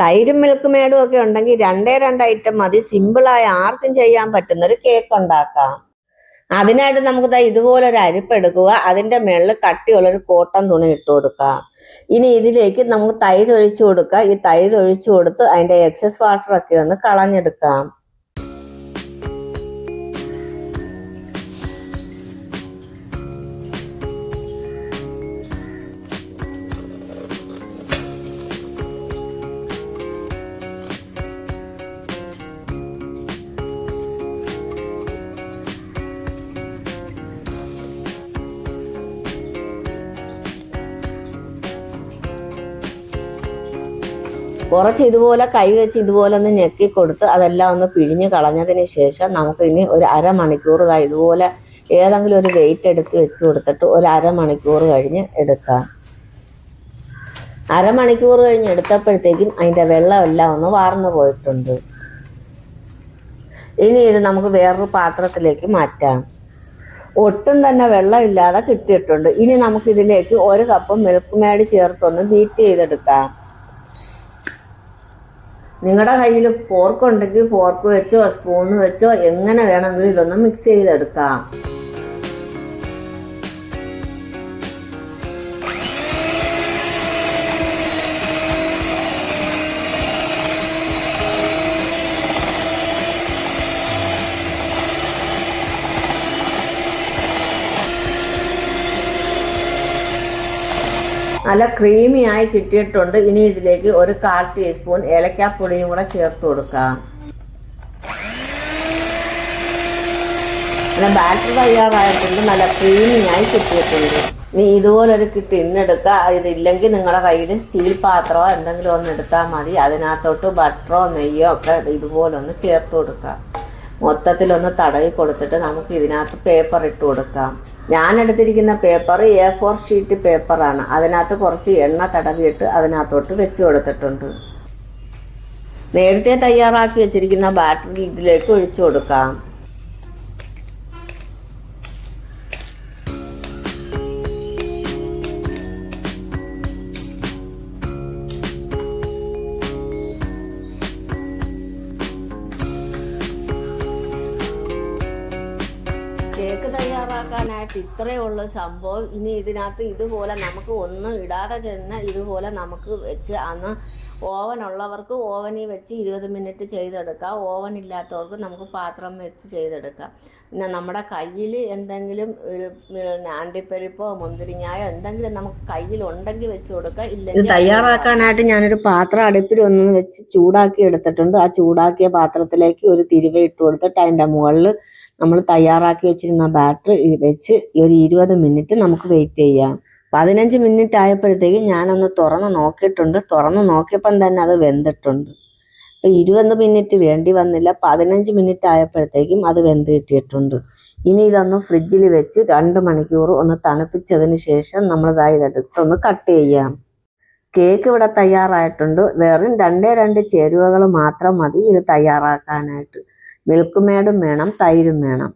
തൈരും മിൽക്ക് മേടും ഒക്കെ ഉണ്ടെങ്കിൽ രണ്ടേ രണ്ട് ഐറ്റം മതി. സിമ്പിളായി ആർക്കും ചെയ്യാൻ പറ്റുന്ന ഒരു കേക്ക് ഉണ്ടാക്കാം. അതിനായിട്ട് നമുക്ക് ദാ ഇതുപോലെ ഒരു അരിപ്പ് എടുക്കുക. അതിന്റെ മേളിൽ കട്ടിയുള്ള ഒരു കോട്ടൺ തുണി ഇട്ട് കൊടുക്കാം. ഇനി ഇതിലേക്ക് നമുക്ക് തൈര് ഒഴിച്ചു കൊടുക്കുക ഈ തൈര് ഒഴിച്ചു കൊടുത്ത് അതിന്റെ എക്സസ് വാട്ടർ ഒക്കെ ഒന്ന് കളഞ്ഞെടുക്കാം. കുറച്ച് ഇതുപോലെ കൈ വെച്ച് ഇതുപോലെ ഒന്ന് ഞെക്കി കൊടുത്ത് അതെല്ലാം ഒന്ന് പിഴിഞ്ഞ് കളഞ്ഞതിന് ശേഷം നമുക്ക് ഇനി ഒരു അരമണിക്കൂർ ഇതാ ഇതുപോലെ ഏതെങ്കിലും ഒരു വെയിറ്റ് എടുത്ത് വെച്ച് കൊടുത്തിട്ട് ഒരു അരമണിക്കൂർ കഴിഞ്ഞ് എടുക്കാം. അരമണിക്കൂർ കഴിഞ്ഞ് എടുത്തപ്പോഴത്തേക്കും അതിന്റെ വെള്ളമെല്ലാം ഒന്ന് വാർന്നു പോയിട്ടുണ്ട്. ഇനി ഇത് നമുക്ക് വേറൊരു പാത്രത്തിലേക്ക് മാറ്റാം. ഒട്ടും തന്നെ വെള്ളമില്ലാതെ കിട്ടിയിട്ടുണ്ട്. ഇനി നമുക്കിതിലേക്ക് ഒരു കപ്പ് മിൽക്ക് മേഡ് ചേർത്തൊന്ന് ബീറ്റ് ചെയ്തെടുക്കാം. നിങ്ങളുടെ കയ്യിൽ ഫോർക്ക് ഉണ്ടെങ്കിൽ ഫോർക്ക് വെച്ചോ സ്പൂൺ വെച്ചോ എങ്ങനെ വേണമെങ്കിലും ഇതൊന്ന് മിക്സ് ചെയ്തെടുക്കാം. നല്ല ക്രീമിയായി കിട്ടിയിട്ടുണ്ട്. ഇനി ഇതിലേക്ക് ഒരു കാൽ ടീസ്പൂൺ ഏലക്കാപ്പൊടിയും കൂടെ ചേർത്ത് കൊടുക്കാം. നല്ല ബാറ്റർ തയ്യാറായിട്ടുണ്ട്. നല്ല ക്രീമിയായി കിട്ടിയിട്ടുണ്ട്. ഇനി ഇതുപോലൊരു ടിന്നെടുക്കുക ഇതില്ലെങ്കിൽ നിങ്ങളുടെ കയ്യിൽ സ്റ്റീൽ പാത്രമോ എന്തെങ്കിലും ഒന്ന് എടുത്താൽ മതി. അതിനകത്തോട്ട് ബട്ടറോ നെയ്യോ ഒക്കെ ഇതുപോലൊന്ന് ചേർത്ത് കൊടുക്കാം. മൊത്തത്തിലൊന്ന് തടവി കൊടുത്തിട്ട് നമുക്ക് ഇതിനകത്ത് പേപ്പർ ഇട്ട് കൊടുക്കാം. ഞാൻ എടുത്തിരിക്കുന്ന പേപ്പർ എ ഫോർ ഷീറ്റ് പേപ്പറാണ് അതിനകത്ത് കുറച്ച് എണ്ണ തടവിയിട്ട് അതിനകത്തോട്ട് വെച്ച് കൊടുത്തിട്ടുണ്ട്. നേരത്തെ തയ്യാറാക്കി വെച്ചിരിക്കുന്ന ബാറ്ററി ഇതിലേക്ക് ഒഴിച്ചു കൊടുക്കാം. കേക്ക് തയ്യാറാക്കാനായിട്ട് ഇത്രയേ ഉള്ളൂ സംഭവം. ഇനി ഇതിനകത്ത് ഇതുപോലെ നമുക്ക് ഒന്നും ഇടാതെ ചെന്ന് ഇതുപോലെ നമുക്ക് വെച്ച് അന്ന് ഓവൻ ഉള്ളവർക്ക് ഓവനിൽ വെച്ച് ഇരുപത് മിനിറ്റ് ചെയ്തെടുക്കാം. ഓവൻ ഇല്ലാത്തവർക്ക് നമുക്ക് പാത്രം വെച്ച് ചെയ്തെടുക്കാം. പിന്നെ നമ്മുടെ കയ്യിൽ എന്തെങ്കിലും പിന്നെ അണ്ടിപ്പരിപ്പോ മുന്തിരിങ്ങായോ എന്തെങ്കിലും നമുക്ക് കയ്യിൽ ഉണ്ടെങ്കിൽ വെച്ച് കൊടുക്കാം. ഇല്ലെങ്കിൽ തയ്യാറാക്കാനായിട്ട് ഞാനൊരു പാത്രം അടുപ്പിൽ ഒന്ന് വെച്ച് ചൂടാക്കി എടുത്തിട്ടുണ്ട്. ആ ചൂടാക്കിയ പാത്രത്തിലേക്ക് ഒരു തിരുവ ഇട്ട് കൊടുത്തിട്ട് അതിന്റെ മുകളിൽ നമ്മൾ തയ്യാറാക്കി വെച്ചിരുന്ന ബാറ്റർ വെച്ച് ഒരു ഇരുപത് മിനിറ്റ് നമുക്ക് വെയിറ്റ് ചെയ്യാം. പതിനഞ്ച് മിനിറ്റ് ആയപ്പോഴത്തേക്ക് ഞാനൊന്ന് തുറന്ന് നോക്കിയിട്ടുണ്ട്. തുറന്ന് നോക്കിയപ്പം തന്നെ അത് വെന്തിട്ടുണ്ട്. ഇപ്പം ഇരുപത് മിനിറ്റ് വേണ്ടി വന്നില്ല. പതിനഞ്ച് മിനിറ്റ് ആയപ്പോഴത്തേക്കും അത് വെന്ത് കിട്ടിയിട്ടുണ്ട്. ഇനി ഇതൊന്ന് ഫ്രിഡ്ജിൽ വെച്ച് രണ്ട് മണിക്കൂർ ഒന്ന് തണുപ്പിച്ചതിന് ശേഷം നമ്മൾ ഇതാ ഇതെടുത്ത് ഒന്ന് കട്ട് ചെയ്യാം. കേക്ക് ഇവിടെ തയ്യാറായിട്ടുണ്ട്. വെറും രണ്ടേ രണ്ട് ചേരുവകൾ മാത്രം മതി ഇത് തയ്യാറാക്കാനായിട്ട്. മിൽക്ക് മേഡും വേണം തൈരും വേണം.